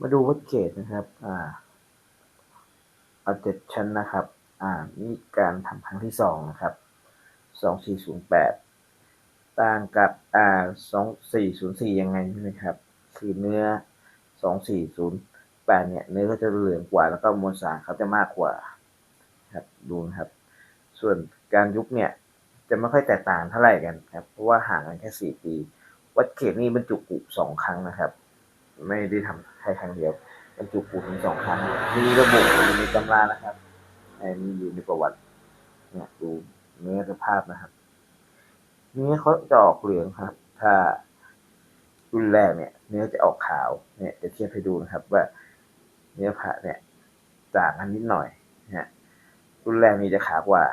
มาดูวัดเกตนะครับอ่าเอาเจ็ดชั้นนะครับ อ่านี่การทำครั้งที่สองนะครับสองสี่ศูนย์แปดต่างกับอ่าสองสี่ศูนย์สี่ยังไงใช่ไหมครับ คือเนื้อสองสี่ศูนย์แปดเนี่ย เนื้อก็จะเหลืองกว่า แล้วก็มวลสารเขาจะมากกว่าครับดูนะครับ ส่วนการยุบเนี่ย จะไม่ค่อยแตกต่างเท่าไหร่กันครับ เพราะว่าห่างกันแค่สี่ปี วัดเขตนี่บรรจุกุสองครั้งนะครับ ไม่ได้ทำ ค่ครั้งเดียวบรรจุกุถึงสองครั้งมีระบุอยู่ในตำรานะครับไอ้มีอยู่ในประวัติ เนี่ยดูเนื้อสภาพนะครับเนื้อเขาจะออกเหลืองครับ ถ้ารุ่นแรกเนี่ย เนื้อจะออกขาว เนี่ยจะเทียบให้ดูนะครับ ว่าเนื้อผ่าเนี่ยต่างกันนิดหน่อยนะฮะรุ่นแรกนี่จะขาวกว่า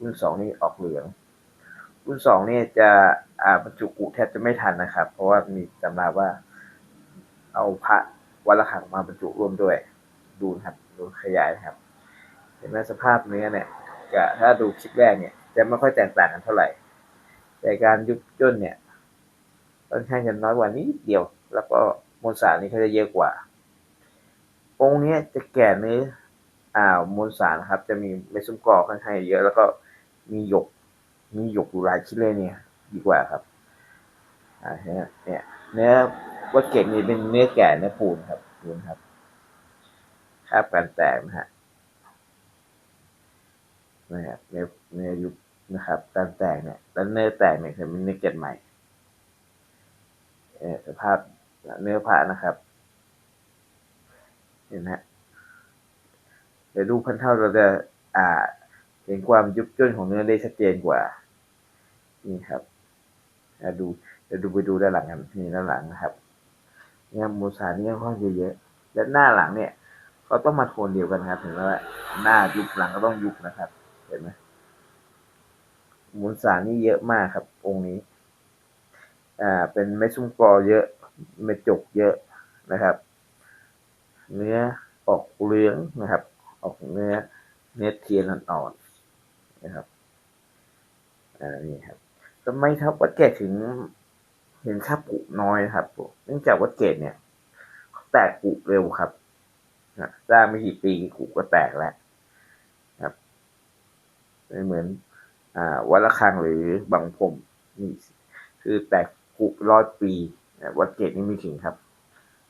รุ่นสองนี่ออกเหลือง รุ่นสองนี่จะอ่าบรรจุกุแทบจะไม่ทันนะครับ เพราะว่ามีตำราว่า เอาพระวัดละขังมาบรรจุร่วมด้วย ดูนะครับดูขยายนะครับ เห็นไหมสภาพเนื้อเนี่ยกับถ้าดูคลิปแรกเนี่ย จะไม่ค่อยแตกต่างกันเท่าไหร่ แต่การยุบย่นเนี่ยค่อนข้างจะน้อยกว่านิดเดียว แล้วก็มวลสารนี่เขาจะเยอะกว่า องค์นี้จะแก่เนื้ออ่ามวลสารนะครับ จะมีเม็ดซุ้มกอค่อนข้างเยอะ แล้วก็มีหยก มีหยกอยู่หลายชิ้นเลยเนี่ย ดีกว่าครับอ่าเนี่ยเนี่ยเนื้อ วัดเกตนี่เป็นเนื้อแก่เนื้อปูนครับปูนครับคาบการแตกนะฮะนะครับเนื้อเนื้อยุบนะครับ การแตกเนี่ยแล้วเนื้อแตกเนี่ยคือเป็นเนื้อเกล็ดใหม่เออสภาพเนื้อผ้านะครับ เห็นฮะเดี๋ยวดูพันเท่าเราจะอ่าเห็นความยุบย่นของเนื้อได้ชัดเจนกว่า นี่ครับดูเดี๋ยวดูไปดูด้านหลังกันนี่ด้านหลังนะครับ เนี่ยมูสานี่ค่อนข้างจะเยอะ และหน้าหลังเนี่ยเขาต้องมาโทนเดียวกันครับถึงว่าหน้ายุบหลังก็ต้องยุบนะครับ เห็นไหมมูสานี่เยอะมากครับ องค์นี้ อ่า เป็นเม็ดซุ้มกอเยอะ เม็ดจกเยอะนะครับ เนื้อออกเหลืองนะครับ ออกเนื้อเนื้อเทียนอ่อนๆนะครับอ่านี่ครับทำไมครับวัดเกตถึง เห็นค่าปุน้อยนะครับเนื่องจากวัดเกตเนี่ยแตกปุเร็วครับนะสร้างไม่กี่ปีกุก็แตกแล้วครับไม่เหมือนอ่าวัดระฆังหรือบางพรมนี่คือแตกกุร้อยปีวัดเกตนี่ไม่ถึงครับ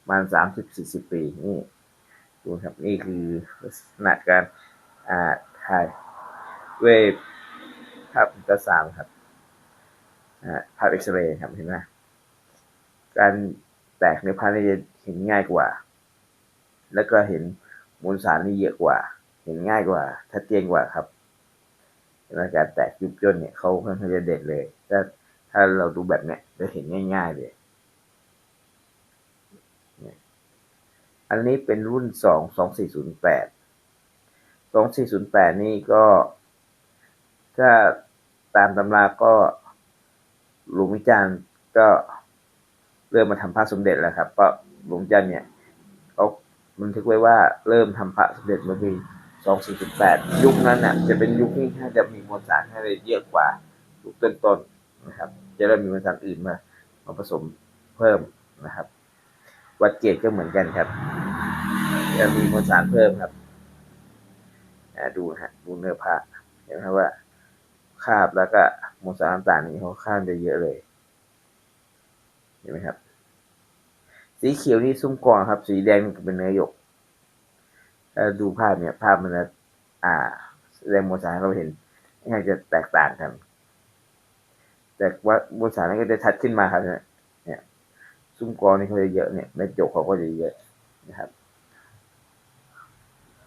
ประมาณสามสิบสี่สิบปีนี่ดูครับนี่คือลักษณะการอ่าถ่ายด้วยภาพอัลตราซาวด์ครับอ่าภาพเอ็กซเรย์ครับเห็นไหม การแตกในพานี่จะเห็นง่ายกว่า แล้วก็เห็นมวลสารนี่เยอะกว่า เห็นง่ายกว่าชัดเจนกว่าครับเห็นไหมการแตกยุบย่นเนี่ยเขาค่อนข้างจะเด่นเลยถ้าถ้าเราดูแบบเนี้ยจะเห็นง่าย ๆ เลยอันนี้เป็นรุ่นสองสองสี่ศูนย์แปดสองสี่ศูนย์แปดนี่ก็ ถ้าตามตำราก็หลวงวิจารณ์ก็ เริ่มมาทำพระสมเด็จแล้วครับเพราะหลวงจันเนี่ยเขาบันทึกไว้ว่าเริ่มทำพระสมเด็จเมื่อปีสองสี่สิบแปดยุคนั้นน่ะจะเป็นยุคที่ถ้าจะมีมวลสารให้ได้เยอะกว่ายุคต้นๆนะครับ จะเริ่มมีมวลสารอื่นมามาผสมเพิ่มนะครับ วัดเกตก็เหมือนกันครับ จะมีมวลสารเพิ่มครับดูนะฮะดูเนื้อผ้าเห็นไหมว่าคาบแล้วก็มวลสารต่างๆนี่เขาข้ามจะเยอะเลย ห็นไหมครับ สีเขียวนี่ซุ้มกรครับ สีแดงเป็นเนื้อหยกถ้าดูภาพเนี่ย ภาพมันจะอ่าแสดงมวลสารเราเห็นง่ายจะแตกต่างกัน แต่ว่ามวลสารนั้นก็จะชัดขึ้นมาครับเนี่ยซุ้มกรนี่เขาจะเยอะเนี่ยเม็ดหยกเขาก็จะเยอะนะครับ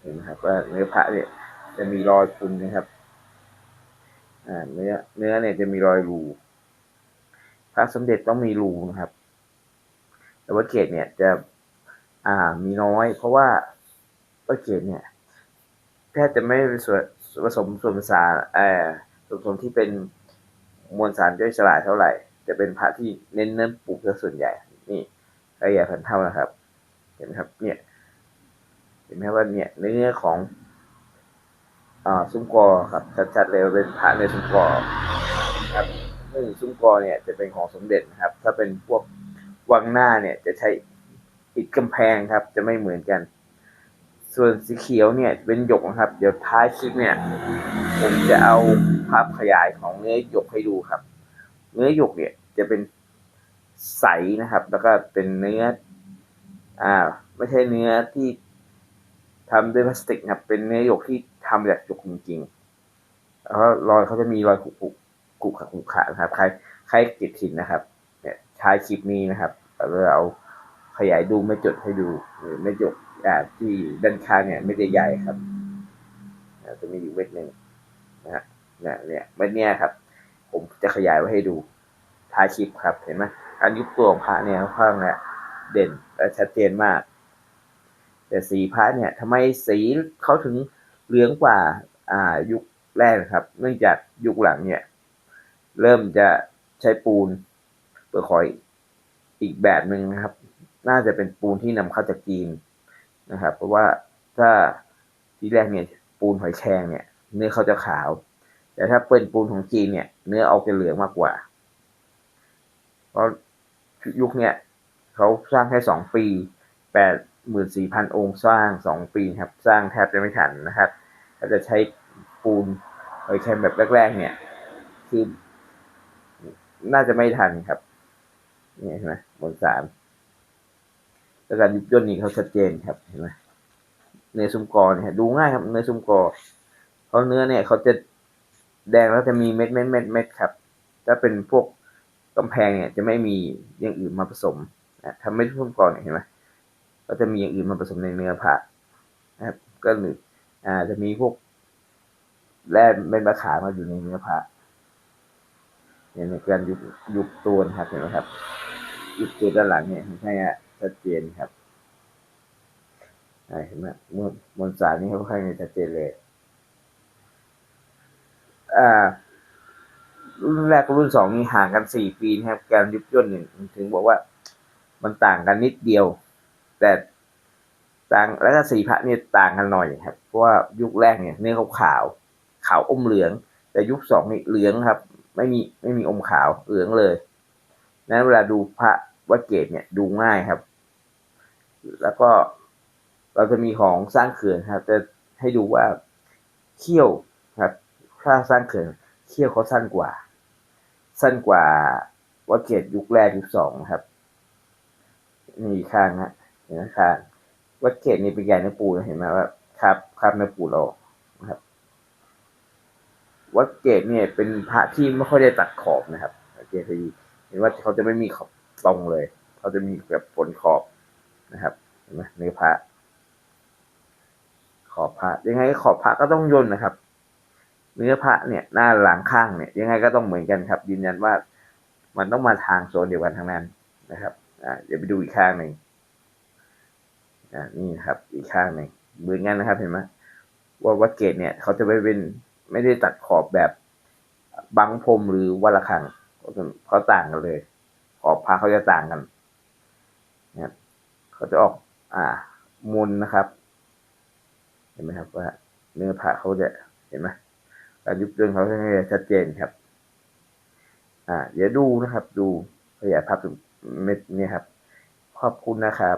เห็นไหมครับว่าเนื้อพระเนี่ยจะมีรอยพุนนะครับ อ่าเนื้อเนื้อเนี่ยจะมีรอยรู พระสมเด็จต้องมีรูนะครับ แต่ว่าเกตเนี่ยจะอ่ามีน้อย เพราะว่าว่าเกตเนี่ยแทบจะไม่เป็นส่วนผสมส่วนผสานเอ่อส่วนผสมที่เป็นมวลสารย่อยสลายเท่าไหร่ จะเป็นพระที่เน้นเน้นปลูกซะส่วนใหญ่ นี่ละเอียดพันเท่านะครับ เห็นไหมครับ เนี่ย เห็นไหมว่าเนี่ยเนื้อของอ่าซุ้มกอครับชัดๆเลยเป็นพระในซุ้มกอครับ ซึ่งซุ้มกอเนี่ยจะเป็นของสมเด็จนะครับ ถ้าเป็นพวกวังหน้าเนี่ยจะใช้ติดกำแพงครับ จะไม่เหมือนกัน ส่วนสีเขียวเนี่ยเป็นหยกนะครับ เดี๋ยวท้ายคลิปเนี่ย ผมจะเอาภาพขยายของเนื้อหยกให้ดูครับ เนื้อหยกเนี่ยจะเป็นใสนะครับ แล้วก็เป็นเนื้อ อ่า ไม่ใช่เนื้อที่ทำด้วยพลาสติกครับ เป็นเนื้อหยกที่ทำจากหยกจริงๆแล้วรอยเขาจะมีรอยขรุ ขรุขรุขระขรุขะนะครับ ใครใครติดถิ่นนะครับเนี่ยท้ายคลิปนี้นะครับเราเอาขยายดูไม่จดให้ดูหรือไม่จดอ่าที่ด้านข้างเนี่ยไม่ได้ใหญ่ครับจะมีอยู่เม็ดหนึ่งนะฮะเนี่ยเนี่ยเม็ดเนี้ยครับ ผมจะขยายไว้ให้ดูท้ายคลิปครับเห็นไหมการยุบตัวของพระเนี่ยค่อนข้างเนี่ยเด่นและชัดเจนมาก แต่สีพระเนี่ยทำไมสีเขาถึงเหลืองกว่าอ่ายุคแรกครับ เนื่องจากยุคหลังเนี่ย เริ่มจะใช้ปูนเปลือกหอยอีกแบบหนึ่งนะครับ น่าจะเป็นปูนที่นำเข้าจากจีนนะครับ เพราะว่าถ้าที่แรกเนี่ยปูนหอยแครงเนี่ย เนื้อเขาจะขาว แต่ถ้าเป็นปูนของจีนเนี่ย เนื้อออกจะเหลืองมากกว่า เพราะยุคเนี่ยเขาสร้างแค่สองปีแปดหมื่นสี่พันองค์สร้างสองปีครับ สร้างแทบจะไม่ทันนะครับถ้าจะใช้ปูนหอยแครงแบบแรก ๆ เนี่ย คือ น่าจะไม่ทันครับนี่เห็นไหมบนสามแล้วการยุบย่นนี่เขาชัดเจนครับเห็นไหมเนื้อซุ้มกอเนี่ยดูง่ายครับเนื้อซุ้มกอเพราะเนื้อเนี่ยเขาจะแดงแล้วจะมีเม็ดเม็ดเม็ดเม็ดครับ ถ้าเป็นพวกกำแพงเนี่ยจะไม่มีอย่างอื่นมาผสมนะทำไม่ซุ้มกอเนี่ยเห็นไหมก็จะมีอย่างอื่นมาผสมในเนื้อผ้านะครับ ก็หนึ่งอ่าจะมีพวกแร่เม็ดมะขามมาอยู่ในเนื้อผ้า เนี่ยในการยุบยุบตัวนะครับเห็นไหมครับ ยุบตัวด้านหลังเนี่ยใช่ฮะชัดเจนครับเห็นไหมมวลมวลสารนี่ค่อนข้างชัดเจนเลยอ่ารุ่นแรกกับรุ่นสองนี่ห่างกันสี่ปีนะครับ การยุบย่นเนี่ยถึงบอกว่า มันต่างกันนิดเดียว แต่ต่างแล้วก็สีพระเนี่ยต่างกันหน่อยครับเพราะว่ายุคแรกเนี่ยเนื้อขาวขาวอมเหลือง แต่ยุคสองนี่เหลืองครับ ไม่มีไม่มีอมขาวเหลืองเลยนั้นเวลาดูพระวัดเกตเนี่ยดูง่ายครับ แล้วก็เราจะมีของสร้างเขื่อนครับ จะให้ดูว่าเขี้ยวครับถ้าสร้างเขื่อนเขี้ยวเขาสั้นกว่า สั้นกว่าวัดเกตยุคแรกยุคสองครับนี่ข้างนะเห็นข้างวัดเกตนี่เป็นใหญ่ในปูเห็นไหมว่าครับครับในปูเรา วัดเกตเนี่ยเป็นพระที่ไม่ค่อยได้ตัดขอบนะครับสังเกตดีเห็นว่าเขาจะไม่มีขอบตรงเลย เขาจะมีแบบผลขอบนะครับเห็นไหมเนื้อพระขอบพระยังไงขอบพระก็ต้องย่นนะครับ เนื้อพระเนี่ยหน้าหลังข้างเนี่ยยังไงก็ต้องเหมือนกันครับ ยืนยันว่ามันต้องมาทางโซนเดียวกันทั้งนั้นนะครับอ่าเดี๋ยวไปดูอีกข้างหนึ่งอ่านี่ครับ อีกข้างหนึ่งเหมือนกันนะครับ เห็นไหมว่าวัดเกตเนี่ย เขาจะไม่เป็น ไม่ได้ตัดขอบแบบบังพรมหรือวัลคังเขาต่างกันเลย ขอบพระเขาจะต่างกันนะครับเขาจะออกอ่ามนนะครับ เห็นไหมครับว่า เนื้อพระเขาจะเห็นไหมการยุบย่นเขาจะชัดเจนครับ อ่าเดี๋ยวดูนะครับ ดูขยายภาพเม็ดนี่ครับ ขอบคุณนะครับ